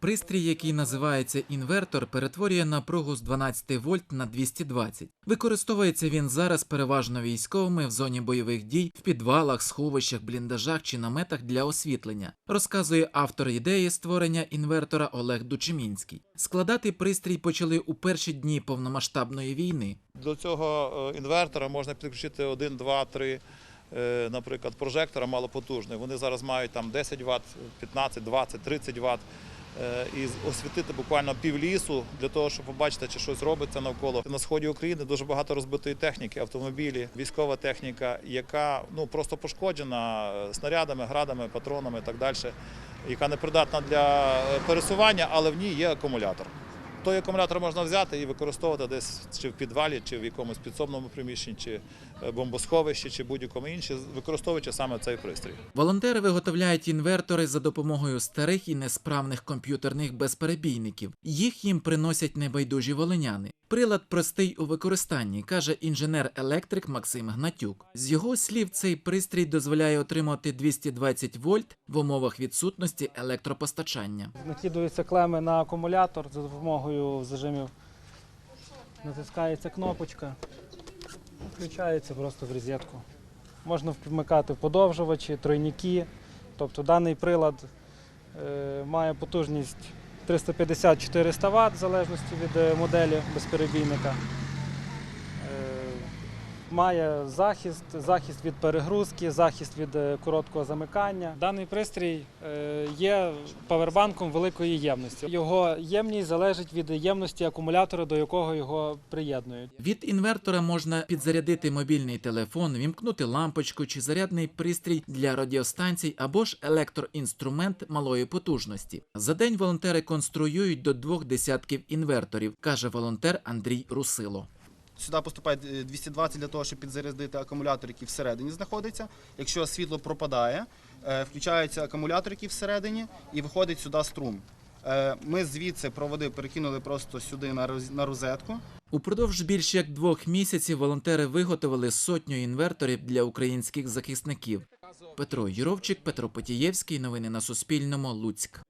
Пристрій, який називається інвертор, перетворює напругу з 12 вольт на 220. Використовується він зараз переважно військовими в зоні бойових дій, в підвалах, сховищах, бліндажах чи наметах для освітлення, розказує автор ідеї створення інвертора Олег Дучемінський. Складати пристрій почали у перші дні повномасштабної війни. До цього е, інвертора можна підключити 1, 2, 3, е, наприклад, прожектора малопотужний. Вони зараз мають там 10 Вт, 15, 20, 30 Вт. е, І освітити буквально пів лісу для того, щоб побачити, чи щось робиться навколо. На сході України дуже багато розбитої техніки, автомобілі, військова техніка, яка ну просто пошкоджена е, снарядами, градами, патронами і так далі, яка не придатна для е, пересування, але в ній є акумулятор. Той акумулятор можна взяти і використовувати десь чи в підвалі, чи в якомусь підсобному приміщенні, чи е, бомбосховищі, чи будь-якому іншому, використовуючи саме цей пристрій. Волонтери виготовляють інвертори за допомогою старих і несправних комп'ютерних безперебійників. Їх їм приносять небайдужі волиняни. Прилад простий у використанні, каже інженер-електрик Максим Гнатюк. З його слів, цей пристрій дозволяє отримати 220 вольт в умовах відсутності електропостачання. Накидуються клеми на акумулятор за допомогою зажимів. Натискається кнопочка, включається просто в розетку. Можна вмикати подовжувачі, тройники. Тобто даний прилад е, має потужність 350-400 Вт в залежності від е, моделі безперебійника. Має захист, захист від перегрузки, захист від е, короткого замикання. Даний пристрій е, є павербанком великої ємності. Його ємність залежить від ємності акумулятора, до якого його приєднують. Від інвертора можна підзарядити мобільний телефон, вімкнути лампочку чи зарядний пристрій для радіостанцій або ж електроінструмент малої потужності. За день волонтери конструюють до двох десятків інверторів, каже волонтер Андрій Русило. Сюди поступає е, 220 для того, щоб підзарядити акумулятор, який всередині знаходиться. Якщо світло пропадає, е, включається акумулятор, який всередині, і виходить сюди струм. Е, Ми звідси проводи перекинули просто сюди на роз- на розетку. Упродовж більш як двох місяців волонтери виготовили сотню інверторів для українських захисників. Петро Юровчик, Петро Потієвський. Новини на Суспільному. Луцьк.